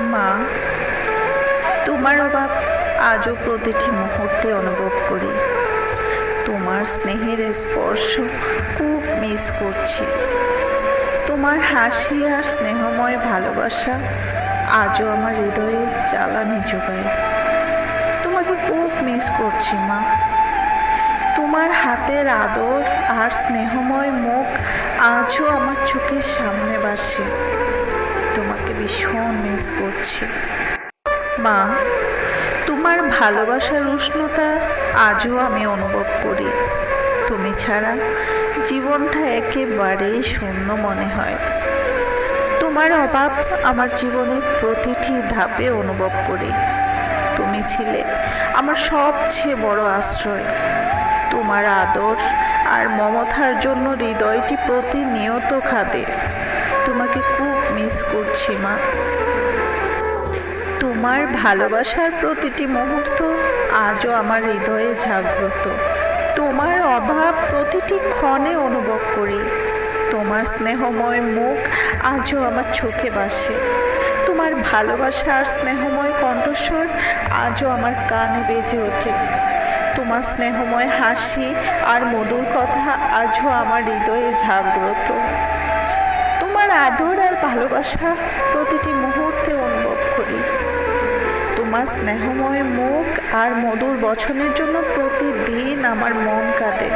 মা, তোমার অভাব আজও প্রতিটি মুহূর্তে অনুভব করি। তোমার স্নেহের স্পর্শ খুব মিস করছি। তোমার হাসি আর স্নেহময় ভালোবাসা আজও আমার হৃদয়ে জ্বালানি যোগায়। তোমাকে খুব মিস করছি মা। তোমার হাতের আদর আর স্নেহময় মুখ আজও আমার চোখের সামনে বাসে তোমাকে ভীষণ মিস করছি। মা, তোমার ভালোবাসার উষ্ণতা আজও আমি অনুভব করি। তুমি ছাড়া জীবনটা একেবারেই শূন্য মনে হয়। তোমার অভাব আমার জীবনের প্রতিটি ধাপে অনুভব করি। তুমি ছিলে আমার সবচেয়ে বড় আশ্রয়। তোমার আদর আর মমতার জন্য হৃদয়টি প্রতিনিয়ত খাদে তোমাকে খুব মিস করছি, মা। তোমার ভালোবাসার প্রতিটি মুহূর্ত আজও আমার হৃদয়ে জাগ্রত। তোমার অভাব প্রতিটি ক্ষণে অনুভব করি। তোমার স্নেহময় মুখ আজও আমার চোখে বাসে তোমার ভালোবাসা আর স্নেহময় কণ্ঠস্বর আজও আমার কানে বেজে ওঠে। তোমার স্নেহময় হাসি আর মধুর কথা আজও আমার হৃদয়ে জাগ্রত। তোমার আদর আর ভালোবাসা প্রতিটি মুহূর্তে অনুভব করি। তোমার স্নেহময় মুখ আর মধুর বছনের জন্য প্রতিদিন আমার মন কাঁদে।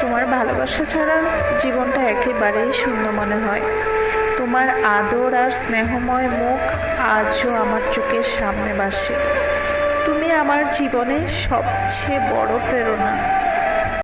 তোমার ভালোবাসা ছাড়া জীবনটা একেবারেই শূন্য মনে হয়। তোমার আদর আর স্নেহময় মুখ আজও আমার চোখের সামনে বাসে তুমি আমার জীবনে সবচেয়ে বড় প্রেরণা।